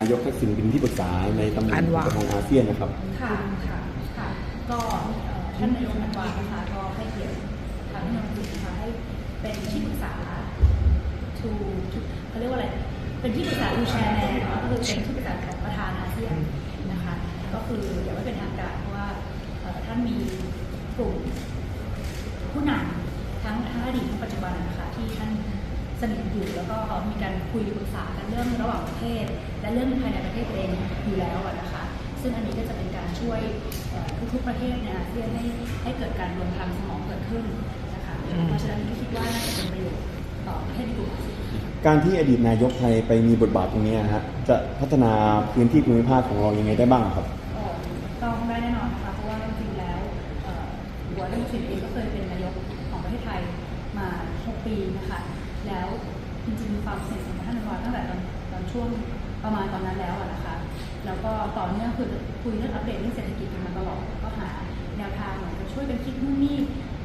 นายกทักษิณเป็นที่ปรึกษาในตำแหน่อังนวาประธานอาเซียนนะครับ ค่ะ ค่ะ ค่ะ ก็เอ่อท่านนายกอันวานะคะก็ให้เกียรติทางนายกนะคะให้เป็นที่ปรึกษา to to เขาเรียกว่าอะไร เป็นที่ปรึกษา to share แนวก็คือเป็นที่ปรึกษาของประธานอาเซียนนะคะ ก็คืออย่างไม่เป็นทางการเพราะว่าเอ่อท่านมีกลุ่มผู้นำทั้งทั้งอดีตทั้งปัจจุบันนะคะที่ท่าน สนิทอยู่แล้วก็มีการคุยปรึกษากันเรื่องระหว่างประเทศ และเรื่องภายในประเทศเองอยู่แล้วอะนะคะ ซึ่งอันนี้ก็จะเป็นการช่วยเอ่อทุกๆประเทศในอาเซียนให้ให้เกิดการรวมพลังสมองเกิดขึ้นนะคะอืมเพราะฉะนั้นก็คิดว่าน่าจะเป็นประโยชน์ต่อประเทศในกลุ่มอาเซียนการที่อดีตนายกไทยไปมีบทบาทตรงนี้นะฮะจะพัฒนาพื้นที่ภูมิภาคของเรายังไงได้บ้างครับก็ต้องได้แน่นอนนะคะเพราะว่าจริงๆแล้วเอ่อหัวรัฐมนตรีเองก็เคยเป็นนายกของประเทศไทยมา 6 ปีนะคะ แล้วจริงๆมีความสนิทสนมกับท่านนายกตั้งแต่ตอนตอนช่วงประมาณตอนนั้นแล้วอะนะคะ แล้วก็ต่อเนื่องคือคุยเรื่องอัปเดตเรื่องเศรษฐกิจกันมาตลอดก็หาแนวทางเหมือนกับช่วยกันคิดนู่นนี่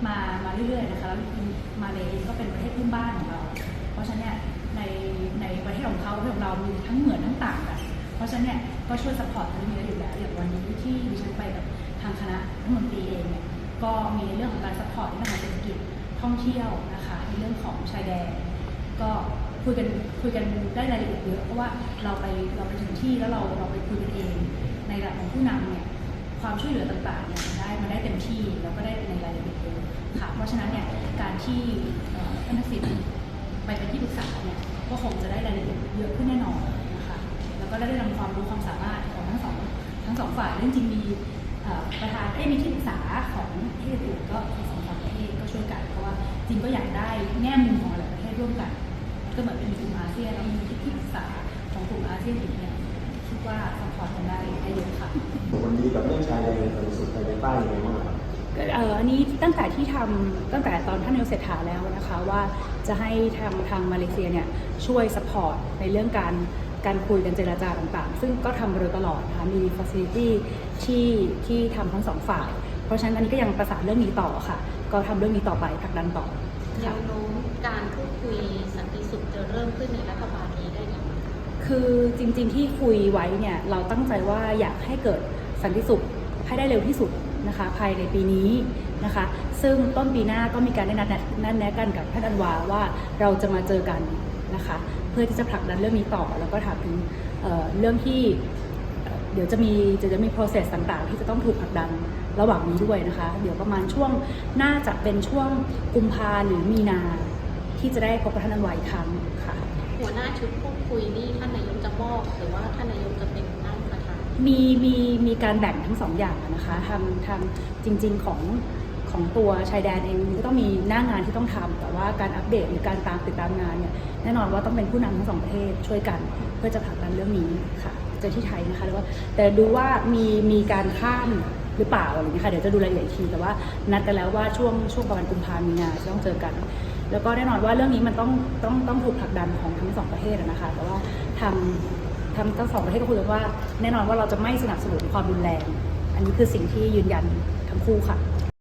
มามาเรื่อยๆนะคะแล้วมาเลเองก็เป็นประเทศเพื่อนบ้านของเรา เพราะฉะนั้นเนี่ยในในประเทศของเขาประเทศของเรามีทั้งเหมือนทั้งต่างกันเพราะฉะนั้นเนี่ยก็ช่วยสปอร์ตเรื่องนี้อยู่แล้วอย่างวันนี้ที่ดิฉันไปกับทางคณะรัฐมนตรีเองเนี่ยก็มีในเรื่องของการสปอร์ตในเรื่องของเศรษฐกิจ ท่องเที่ยวนะคะในเรื่องของชายแดน ก็คุยกันคุยกันได้รายละเอียดเยอะเพราะว่าเราไปเราไปถึงที่แล้วเราเราไปคุยกันเอง ในระดับของผู้นำเนี่ยความช่วยเหลือต่างๆเนี่ยมันได้มันได้เต็มที่แล้วก็ได้ในรายละเอียดเยอะค่ะเพราะฉะนั้นเนี่ยการที่ท่านทักษิณไปเป็นที่ปรึกษาเนี่ยก็คงจะได้รายละเอียดเยอะขึ้นแน่นอนนะคะแล้วก็ได้นำความรู้ความสามารถของทั้งสองทั้งสองฝ่ายเรื่องจริงมีประธานเอ้มีที่ปรึกษาของประเทศอื่นก็สอง ช่วยกัน เพราะว่าจริงก็อยากได้แง่มุมของหลายประเทศร่วมกัน ก็เหมือนเป็นกลุ่มอาเซียนแล้วมีที่ปรึกษาของกลุ่มอาเซียนอีกเนี่ยคิดว่าซัพพอร์ตกันได้ได้เยอะค่ะวันนี้กับเรื่องชายแดนตะวันสุดชายแดนใต้ยังไงบ้างครับเอ่ออันนี้ตั้งแต่ที่ทำตั้งแต่ตอนท่านนายกเศรษฐาแล้วนะคะว่าจะให้ทางทางมาเลเซียเนี่ยช่วยสปอร์ตในเรื่องการการคุยกันเจรจาต่างๆ ซึ่งก็ทำมาโดยตลอดนะคะมีฟ a ซิลิตี้ที่ที่ทำทั้งสองฝ่าย เพราะฉะนั้นอันนี้ก็ยังประสานเรื่องนี้ต่อค่ะ ก็ทำเรื่องนี้ต่อไปผลักดันต่อแนวโน้มการพูดคุยสันติสุขจะเริ่มขึ้นในรัฐบาลนี้ได้ยังไงคือจริงๆที่คุยไว้เนี่ยเราตั้งใจว่าอยากให้เกิดสันติสุขให้ได้เร็วที่สุดนะคะภายในปีนี้นะคะ ซึ่งต้นปีหน้าก็มีการได้นัดแนะนัดแนะกันกับท่านอันวาว่าเราจะมาเจอกันนะคะ เพื่อที่จะผลักดันเรื่องนี้ต่อแล้วก็ถามถึงเอ่อเรื่องที่ เอ่อเดี๋ยวจะมีจะจะมี process ต่างๆ ที่จะต้องถูกผลักดันระหว่างนี้ด้วยนะคะ เดี๋ยวประมาณช่วงน่าจะเป็นช่วงกุมภาหรือมีนาที่จะได้พบกับท่านอันวาอีกครั้งค่ะ หัวหน้าชุดพูดคุยนี่ท่านนายกจะมอบหรือว่าท่านนายกจะเป็นนั่งประธานมีมีมีการแบ่งทั้งสองอย่างอะนะคะทำทำจริง ๆของของตัวชายแดนเองมันก็ต้องมีหน้างานที่ต้องทำแต่ว่าการอัปเดตหรือการตามติดตามงานเนี่ยแน่นอนว่าต้องเป็นผู้นำทั้งสองประเทศช่วยกันเพื่อจะผลักดันเรื่องนี้ค่ะ เจอที่ไทยนะคะแล้วว่าแต่ดูว่ามีมีการข้ามหรือเปล่าอะไรอย่างเงี้ยค่ะเดี๋ยวจะดูรายละเอียดอีกทีแต่ว่านัดกันแล้วว่าช่วงช่วงประมาณกุมภามีนาจะต้องเจอกัน แล้วก็แน่นอนว่าเรื่องนี้มันต้องต้องต้องถูกผลักดันของทั้งสองประเทศอะนะคะ แต่ว่าทำทางทั้งสองประเทศก็คุยกันว่า แน่นอนว่าเราจะไม่สนับสนุนความรุนแรง อันนี้คือสิ่งที่ยืนยันทั้งคู่ค่ะ